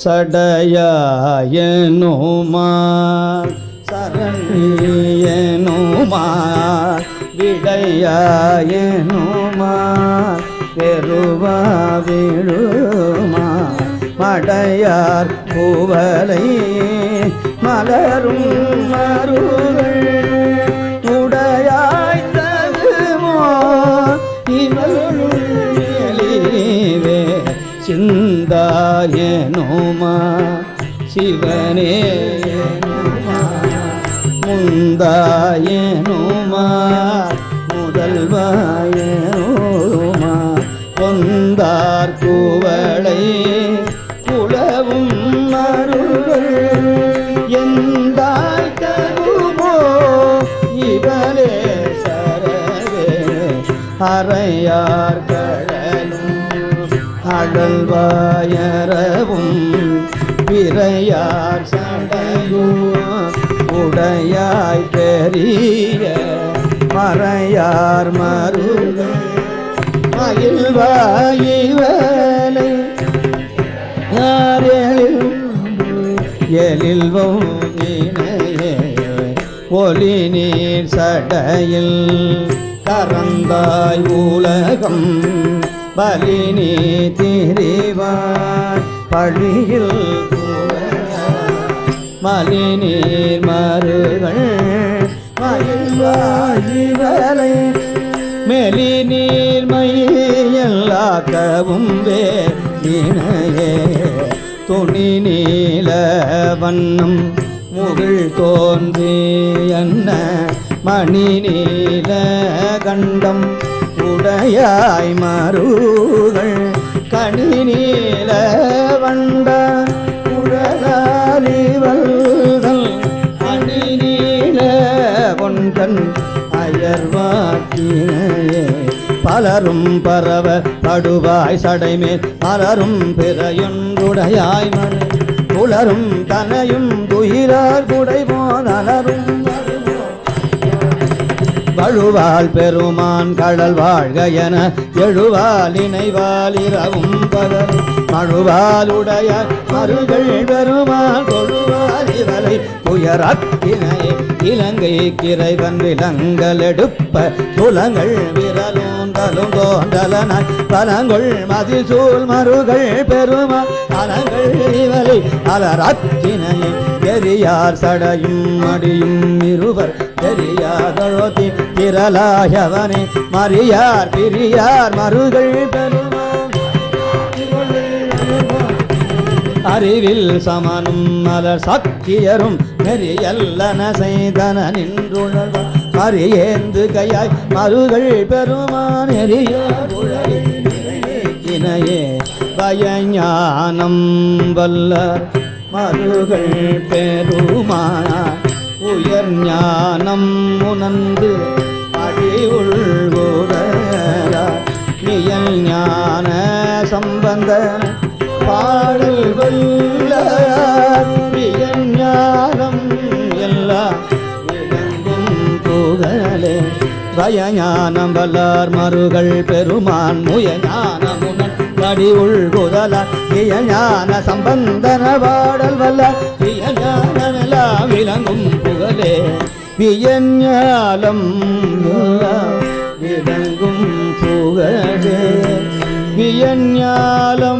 சடையனுமா சரணியனுமா விடையனுமா பெருவா விழுமா மடையார் பூவலை மலரும் மருகள் உடையாய் இவளும் சிந்தாயனுமா சிவனே முந்தாயனுமா? முதல்வாயனுமா? பொந்தார் குவளை குளவும் மருள் எந்தாய் தருமோ? இவளே சரவே. அறையார்கள் அடல்வாயரவும் பிறையார் சடையும் உடையாய் பெரிய மறையார் மருகள் மயில்வாயிவலை யாரெழில் எழில்வோ இணையே ஒளி நீர் சடையில் கரந்தாய் உலகம் பலினி திரிவான் பழியில் மலிநீர் மருகள் மயில்வாயிவரை மெலி நீர் மயிலாக்கவும் வே துணி நீல வண்ணம் முகில் தோன்றி என்ன மணி நீல கண்டம் உடையாய் மருகள் கனி நீல வண்ட உடலாலிவல்கள். அணி நீல கொண்டன் அயர்வாக்கினே பலரும் பரவ படுவாய் சடைமேல். பலரும் பிறையொன்றுடையாய் மழை புலரும் தனையும் துயிலார் குடை எழுவாள் பெருமான் கடல் வாழ்க என எழுவால் இணைவால் இரவும் பகல். மழுவாலுடைய மருகள் பெருமான் கொழுவால் இவளை துயரக்கினையே இலங்கை கிரைவன் விலங்கள் எடுப்ப துலங்கள் விரலோந்தலும் தோன்றலனாய் பலங்கள் மதிசூல் மருகள் பெருமான் அலங்கள் இவளை அலரத்தினை பெரியார் சடையும் மடியும் இருவர். பெரியாதழோதி திரளாயவனே. மறியார் பிரியார் மருகள் அறிவில் சமனும் மலர் சக்கியரும் நெறியல்லன செய்தன நின்றுணர்வ. மறியேந்து கையாய் மருகள் பெருமான். எரியினையே பயஞானம் வல்லர் மருகள் பெருமானார் உயர் ஞானம் உணர்ந்து அடி நியல் ஞான சம்பந்த பாடல் வல்லார் பியன் ஞானம் எல்லாம் விளங்கும் புகழே. பயஞானம் வல்லார் மருகள் பெருமான் முயஞானம் ஞானமுனன் உள்குதல உள்குதலார் ஞான சம்பந்தன பாடல் வல்ல பிய ஞானமெல்லாம் விளங்கும் புகழே. பியஞாலம் விளங்கும் புகழே. வியஞாலம்